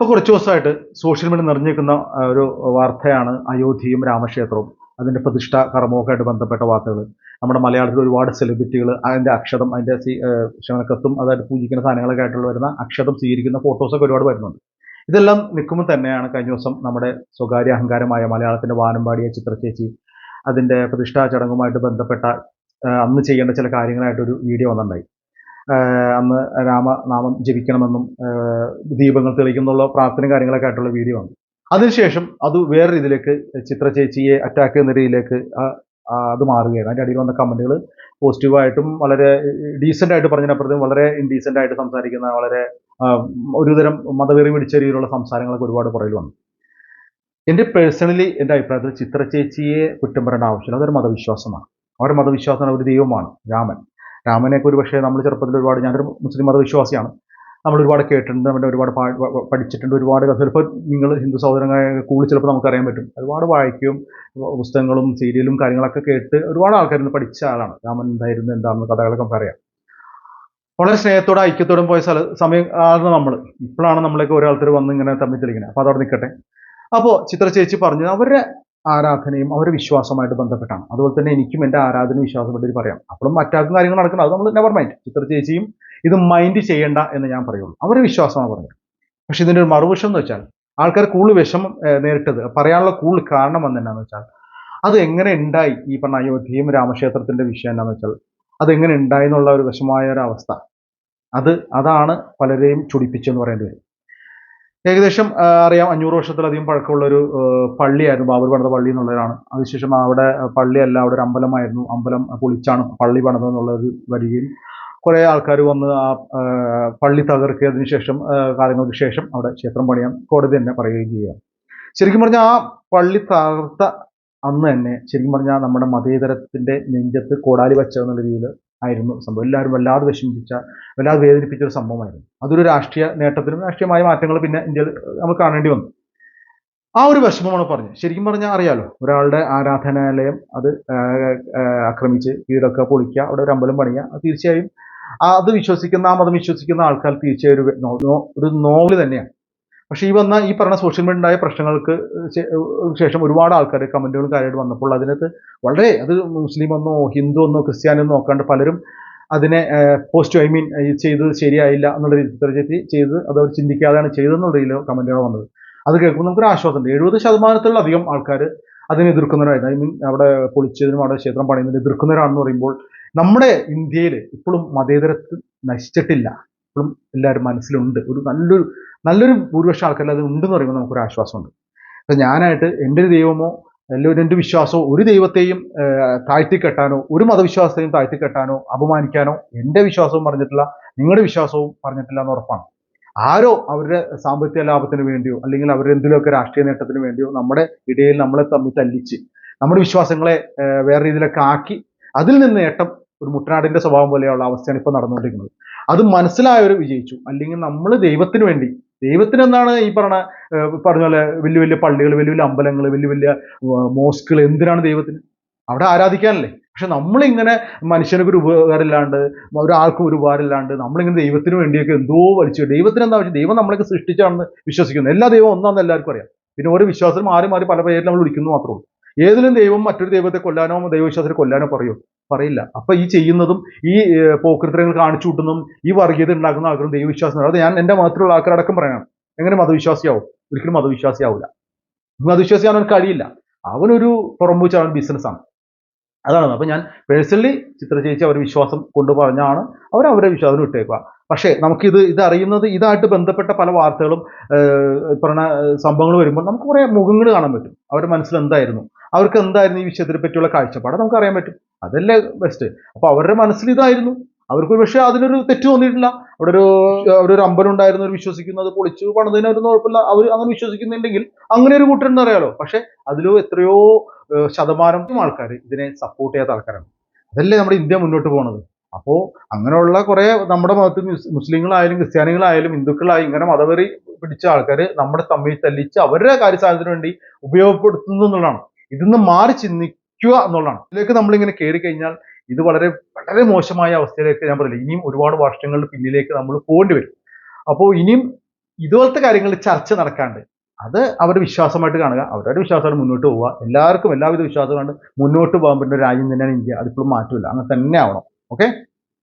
ഇപ്പോൾ കുറച്ച് ദിവസമായിട്ട് സോഷ്യൽ മീഡിയ നിറഞ്ഞിരിക്കുന്ന ഒരു വാർത്തയാണ് അയോധ്യയും രാമക്ഷേത്രവും. അതിന്റെ പ്രതിഷ്ഠ കർമ്മമൊക്കെ ആയിട്ട് ബന്ധപ്പെട്ട വാർത്തകൾ നമ്മുടെ മലയാളത്തിൽ ഒരുപാട് സെലിബ്രിറ്റികൾ അതിന്റെ അക്ഷതം ആ, ക്ഷണക്കത്തും അതായത് പൂജിക്കുന്ന സാധനങ്ങളൊക്കെ ആയിട്ടുള്ള വരുന്ന അക്ഷതം സ്വീകരിക്കുന്ന ഫോട്ടോസൊക്കെ ഒരുപാട് വരുന്നുണ്ട്. ഇതെല്ലാം നിൽക്കുമ്പോൾ തന്നെയാണ് കഴിഞ്ഞ ദിവസം നമ്മുടെ സ്വകാര്യ അഹങ്കാരമായ മലയാളത്തിന്റെ വാനമ്പാടിയ ചിത്രചേച്ചി അതിന്റെ പ്രതിഷ്ഠാ ചടങ്ങുമായിട്ട് ബന്ധപ്പെട്ട അന്ന് ചെയ്യേണ്ട ചില കാര്യങ്ങളായിട്ടൊരു വീഡിയോ വന്നിട്ടുണ്ടായി. അന്ന് രാമനാമം ജപിക്കണമെന്നും ദീപങ്ങൾ തെളിയിക്കുന്നുള്ള പ്രാർത്ഥനയും കാര്യങ്ങളൊക്കെ ആയിട്ടുള്ള വീഡിയോ ആണ്. അതിനുശേഷം അത് വേറെ ഇതിലേക്ക് ചിത്ര ചേച്ചിയെ അറ്റാക്ക് ചെയ്യുന്ന രീതിയിലേക്ക് അത് മാറുകയാണ്. അതിന്റെ അടിയിൽ വന്ന കമന്റുകൾ പോസിറ്റീവായിട്ടും വളരെ ഡീസന്റ് ആയിട്ട് പറഞ്ഞതിനപ്പുറത്തും വളരെ ഇൻഡീസന്റ് ആയിട്ട് സംസാരിക്കുന്ന വളരെ ഒരുതരം മതവെറി പിടിച്ച രീതിയിലുള്ള സംസാരങ്ങളൊക്കെ ഒരുപാട് പുറകിൽ വന്നു. എന്റെ പേഴ്സണലി എന്റെ അഭിപ്രായത്തിൽ ചിത്ര ചേച്ചിയെ കുറ്റം പറയേണ്ട ആവശ്യമില്ല. അതൊരു മതവിശ്വാസമാണ്. അവരുടെ മതവിശ്വാസമാണ്. ഒരു ദൈവമാണ്. രാമൻ. രാമനെയൊക്കെ ഒരു പക്ഷേ നമ്മൾ ചെറുപ്പത്തിൽ ഒരുപാട് ഞാനൊരു മുസ്ലിം മതവിശ്വാസിയാണ്. നമ്മൾ ഒരുപാട് കേട്ടിട്ടുണ്ട് അവന്റെ ഒരുപാട് പഠിച്ചിട്ടുണ്ട് ഒരുപാട് ചിലപ്പോൾ നിങ്ങൾ ഹിന്ദു സഹോദരങ്ങളെ കൂടുതൽ ചിലപ്പോൾ നമുക്കറിയാൻ പറ്റും. ഒരുപാട് വായിക്കും പുസ്തകങ്ങളും സീരിയലും കാര്യങ്ങളൊക്കെ കേട്ട് ഒരുപാട് ആൾക്കാർ നിന്ന് പഠിച്ച ആളാണ്. രാമൻ എന്തായിരുന്നു എന്താണെന്ന് കഥകളൊക്കെ നമുക്കറിയാം. വളരെ സ്നേഹത്തോടെ ഐക്യത്തോടും പോയ സ്ഥല സമയം ആണ് നമ്മൾ. ഇപ്പോഴാണ് നമ്മളൊക്കെ ഒരാൾക്കാർ വന്ന് ഇങ്ങനെ തമ്മിൽ തെളിക്കുന്നത് അപ്പോൾ അതവിടെ നിൽക്കട്ടെ. അപ്പോൾ ചിത്ര ചേച്ചി പറഞ്ഞത് അവരുടെ ആരാധനയും അവരുടെ വിശ്വാസമായിട്ട് ബന്ധപ്പെട്ടാണ്. അതുപോലെ തന്നെ എനിക്കും എന്റെ ആരാധന വിശ്വാസമായിട്ട് പറയാം. അപ്പോഴും മറ്റാർക്കും കാര്യങ്ങൾ നടക്കുന്നത് അത് നമ്മൾ നെവർ മൈൻഡ് ചിത്ര ചേച്ചിയും ഇത് മൈൻഡ് ചെയ്യേണ്ട എന്ന് ഞാൻ പറയുള്ളൂ. അവരുടെ വിശ്വാസമാണ് പറഞ്ഞത് പക്ഷെ ഇതിന്റെ ഒരു മറുവശം എന്ന് വെച്ചാൽ ആൾക്കാർ കൂടുതൽ വിഷമം നേരിട്ടത് പറയാനുള്ള കൂടുതൽ കാരണം എന്തെന്നാന്ന് വെച്ചാൽ അത് എങ്ങനെ ഉണ്ടായി? ഈ പറഞ്ഞ അയോധ്യയും രാമക്ഷേത്രത്തിന്റെ വിഷയം എന്താണെന്ന് വെച്ചാൽ അതെങ്ങനെ ഉണ്ടായി എന്നുള്ള ഒരു വിഷമമായ ഒരു അവസ്ഥ അത് അതാണ് പലരെയും ചുടിപ്പിച്ചെന്ന് പറയേണ്ടി വരും. ഏകദേശം അറിയാം അഞ്ഞൂറ് വർഷത്തിലധികം പഴക്കമുള്ള ഒരു പള്ളിയായിരുന്നു ബാബർ പണിത പള്ളി എന്നുള്ളതാണ്. അതിനുശേഷം അവിടെ പള്ളിയല്ല അവിടെ ഒരു അമ്പലമായിരുന്നു. അമ്പലം പൊളിച്ചാണ് പള്ളി പണിതെന്നുള്ളത് വരികയും കുറേ ആൾക്കാർ വന്ന് ആ പള്ളി തകർക്കിയതിന് ശേഷം കാലങ്ങൾക്ക് ശേഷം അവിടെ ക്ഷേത്രം പണിയാൻ കോടതി തന്നെ പറയുകയും ചെയ്യുക ശരിക്കും പറഞ്ഞാൽ ആ പള്ളി തകർത്ത അന്ന് തന്നെ ശരിക്കും പറഞ്ഞാൽ നമ്മുടെ മതേതരത്തിന്റെ നെഞ്ചത്ത് കോടാലി വച്ചതെന്നുള്ള രീതിയിൽ ആയിരുന്നു സംഭവം. എല്ലാവരും വല്ലാതെ വിഷമിപ്പിച്ച വല്ലാതെ വേദനിപ്പിച്ച ഒരു സംഭവമായിരുന്നു. അതൊരു രാഷ്ട്രീയ നേട്ടത്തിനും രാഷ്ട്രീയമായ മാറ്റങ്ങൾ പിന്നെ ഇന്ത്യയിൽ നമ്മൾ കാണേണ്ടി വന്നു. ആ ഒരു വിഷമമാണ് പറഞ്ഞത്. ശരിക്കും പറഞ്ഞാൽ അറിയാലോ ഒരാളുടെ ആരാധനാലയം അത് ആക്രമിച്ച് വീടൊക്കെ പൊളിക്കുക അവിടെ ഒരു അമ്പലം പണിയുക തീർച്ചയായും അത് വിശ്വസിക്കുന്ന ആ മതം വിശ്വസിക്കുന്ന ആൾക്കാർ തീർച്ചയായും ഒരു ഒരു നോവൽ തന്നെയാണ്. പക്ഷേ ഈ വന്ന ഈ പറഞ്ഞ സോഷ്യൽ മീഡിയ ഉണ്ടായ പ്രശ്നങ്ങൾക്ക് ശേഷം ഒരുപാട് ആൾക്കാർ കമന്റുകൾ കാര്യമായിട്ട് വന്നപ്പോൾ അതിനകത്ത് വളരെ അത് മുസ്ലിം എന്നോ ഹിന്ദു എന്നോ ക്രിസ്ത്യാനി എന്നോ നോക്കാണ്ട് പലരും അതിനെ പോസ്റ്റ് ഐ മീൻ ചെയ്തത് ശരിയായില്ല എന്നുള്ള രീതിയിൽ ചെയ്ത് അത് അവർ ചിന്തിക്കാതെയാണ് ചെയ്തതെന്നുള്ള രീതിയിൽ കമന്റുകൾ വന്നത്. അത് കേൾക്കുമ്പോൾ നമുക്കൊരു ആശ്വാസമുണ്ട് എഴുപത് ശതമാനത്തിലധികം ആൾക്കാർ അതിനെ എതിർക്കുന്നവരായിരുന്നു ഐ മീൻ അവിടെ പൊളിച്ചതിനും അവിടെ ക്ഷേത്രം പണിയുന്നതിന് എതിർക്കുന്നവരാണെന്ന് പറയുമ്പോൾ നമ്മുടെ ഇന്ത്യയിൽ ഇപ്പോഴും മതേതരത്വം നശിച്ചിട്ടില്ല. ഇപ്പോഴും എല്ലാവരും മനസ്സിലുണ്ട്. ഒരു നല്ലൊരു നല്ലൊരു ഭൂരിപക്ഷം ആൾക്കാരിൽ അത് ഉണ്ടെന്ന് പറയുമ്പോൾ നമുക്കൊരു ആശ്വാസമുണ്ട്. അപ്പം ഞാനായിട്ട് എന്റെ ഒരു ദൈവമോ എല്ലാവരും എന്റെ വിശ്വാസമോ ഒരു ദൈവത്തെയും താഴ്ത്തിക്കെട്ടാനോ ഒരു മതവിശ്വാസത്തെയും താഴ്ത്തിക്കെട്ടാനോ അപമാനിക്കാനോ എന്റെ വിശ്വാസവും പറഞ്ഞിട്ടില്ല നിങ്ങളുടെ വിശ്വാസവും പറഞ്ഞിട്ടില്ല എന്ന് ഉറപ്പാണ്. ആരോ അവരുടെ സാമ്പത്തിക ലാഭത്തിന് വേണ്ടിയോ അല്ലെങ്കിൽ അവരുടെ എന്തെങ്കിലുമൊക്കെ രാഷ്ട്രീയ നേട്ടത്തിന് വേണ്ടിയോ നമ്മുടെ ഇടയിൽ നമ്മളെ തമ്മിൽ തല്ലിച്ച് നമ്മുടെ വിശ്വാസങ്ങളെ വേറെ രീതിയിലൊക്കെ ആക്കി അതിൽ നിന്ന് നേട്ടം ഒരു മുട്ടനാടിന്റെ സ്വഭാവം പോലെയുള്ള അവസ്ഥയാണ് ഇപ്പോൾ നടന്നുകൊണ്ടിരിക്കുന്നത്. അത് മനസ്സിലായവർ വിജയിച്ചു. അല്ലെങ്കിൽ നമ്മൾ ദൈവത്തിന് വേണ്ടി ദൈവത്തിന് എന്താണ് ഈ പറഞ്ഞ പറഞ്ഞ പോലെ വലിയ വലിയ പള്ളികൾ വലിയ വലിയ അമ്പലങ്ങൾ വലിയ വലിയ മോസ്കുകൾ എന്തിനാണ് ദൈവത്തിന്? അവിടെ ആരാധിക്കാനല്ലേ? പക്ഷെ നമ്മളിങ്ങനെ മനുഷ്യനൊക്കെ ഒരു ഉപകാരമില്ലാണ്ട് ഒരാൾക്കും ഒരു ഉപകാരമില്ലാണ്ട് നമ്മളിങ്ങനെ ദൈവത്തിന് വേണ്ടിയൊക്കെ എന്തോ വലിച്ചു ദൈവത്തിന് എന്താ വെച്ചാൽ ദൈവം നമ്മളൊക്കെ സൃഷ്ടിച്ചാണെന്ന് വിശ്വസിക്കുന്നു. എല്ലാ ദൈവവും ഒന്നാണെന്ന് എല്ലാവർക്കും അറിയാം. പിന്നെ ഓരോ വിശ്വാസം മാറി മാറി പല പേരിൽ നമ്മൾ വിളിക്കുന്നു മാത്രമേ ഉള്ളൂ. ഏതിലും ദൈവം മറ്റൊരു ദൈവത്തെ കൊല്ലാനോ ദൈവവിശ്വാസത്തെ കൊല്ലാനോ പറയൂ. പറയില്ല. അപ്പൊ ഈ ചെയ്യുന്നതും ഈ പോക്കൃത്തരങ്ങൾ കാണിച്ചു കൂട്ടുന്നതും ഈ വർഗീയത ഉണ്ടാക്കുന്ന ആൾക്കാരും ദൈവവിശ്വാസം അത് ഞാൻ എന്റെ മതത്തിലുള്ള ആൾക്കാരടക്കം പറയണം. എങ്ങനെ മതവിശ്വാസിയാവും? ഒരിക്കലും മതവിശ്വാസിയാവില്ല മതവിശ്വാസിയാവാൻ കഴിയില്ല. അവനൊരു പുറംപൂച്ച അവൻ ബിസിനസ്സാണ് അതാണ്. അപ്പോൾ ഞാൻ പേഴ്സണലി ചിത്ര ചേച്ചി അവർ വിശ്വാസം കൊണ്ട് പറഞ്ഞാണ് അവർ അവരെ വിശ്വാസം വിട്ടേക്കുക പക്ഷേ നമുക്കിത് ഇത് അറിയുന്നത് ഇതായിട്ട് ബന്ധപ്പെട്ട പല വാർത്തകളും പറഞ്ഞ സംഭവങ്ങൾ വരുമ്പോൾ നമുക്ക് കുറെ മുഖങ്ങൾ കാണാൻ പറ്റും. അവരുടെ മനസ്സിൽ എന്തായിരുന്നു? അവർക്ക് എന്തായിരുന്നു ഈ വിഷയത്തിനെ പറ്റിയുള്ള കാഴ്ചപ്പാട് നമുക്ക് അറിയാൻ പറ്റും. അതല്ലേ ബെസ്റ്റ് അപ്പോൾ അവരുടെ മനസ്സിൽ ഇതായിരുന്നു. അവർക്ക് പക്ഷേ അതിനൊരു തെറ്റ് തോന്നിയിട്ടില്ല. അവിടെ ഒരു ഒരു അമ്പലം ഉണ്ടായിരുന്നു അവർ അത് പൊളിച്ചു പണിതിനായിരുന്നു കുഴപ്പമില്ല. അവർ അങ്ങനെ വിശ്വസിക്കുന്നുണ്ടെങ്കിൽ അങ്ങനെ ഒരു കൂട്ടരുണ്ടെന്ന് അറിയാലോ. പക്ഷെ അതിലോ എത്രയോ ശതമാനം ആൾക്കാർ ഇതിനെ സപ്പോർട്ട് ചെയ്യാത്ത ആൾക്കാരാണ്. അതല്ലേ നമ്മുടെ ഇന്ത്യ മുന്നോട്ട് പോകുന്നത് അപ്പോൾ അങ്ങനെയുള്ള കുറെ നമ്മുടെ മതത്തിൽ മുസ് മുസ്ലിങ്ങളായാലും ക്രിസ്ത്യാനികളായാലും ഹിന്ദുക്കളായാലും ഇങ്ങനെ മതവെറി പിടിച്ച ആൾക്കാർ നമ്മുടെ തമ്മിൽ തല്ലിച്ച് അവരുടെ കാര്യസാധനത്തിന് വേണ്ടി ഉപയോഗപ്പെടുത്തുന്നു എന്നുള്ളതാണ്. ഇതിന്ന് മാറി ചിന്തിക്കുക എന്നുള്ളതാണ്. ഇതിലേക്ക് നമ്മളിങ്ങനെ കയറി കഴിഞ്ഞാൽ ഇത് വളരെ വളരെ മോശമായ അവസ്ഥയിലേക്ക് ഞാൻ പറയില്ല. ഇനിയും ഒരുപാട് വർഷങ്ങളുടെ പിന്നിലേക്ക് നമ്മൾ പോകേണ്ടി വരും. അപ്പോൾ ഇനിയും ഇതുപോലത്തെ കാര്യങ്ങൾ ചർച്ച നടക്കാണ്ട് അത് അവരുടെ വിശ്വാസമായിട്ട് കാണുക. അവരുടെ വിശ്വാസമായിട്ട് മുന്നോട്ട് പോവുക. എല്ലാവർക്കും എല്ലാവിധ വിശ്വാസം കണ്ട് മുന്നോട്ട് പോകാൻ പറ്റുന്ന രാജ്യം തന്നെയാണ് ഇന്ത്യ. അതിപ്പോഴും മാറ്റമില്ല. അങ്ങനെ തന്നെ ആവണം. ഓക്കെ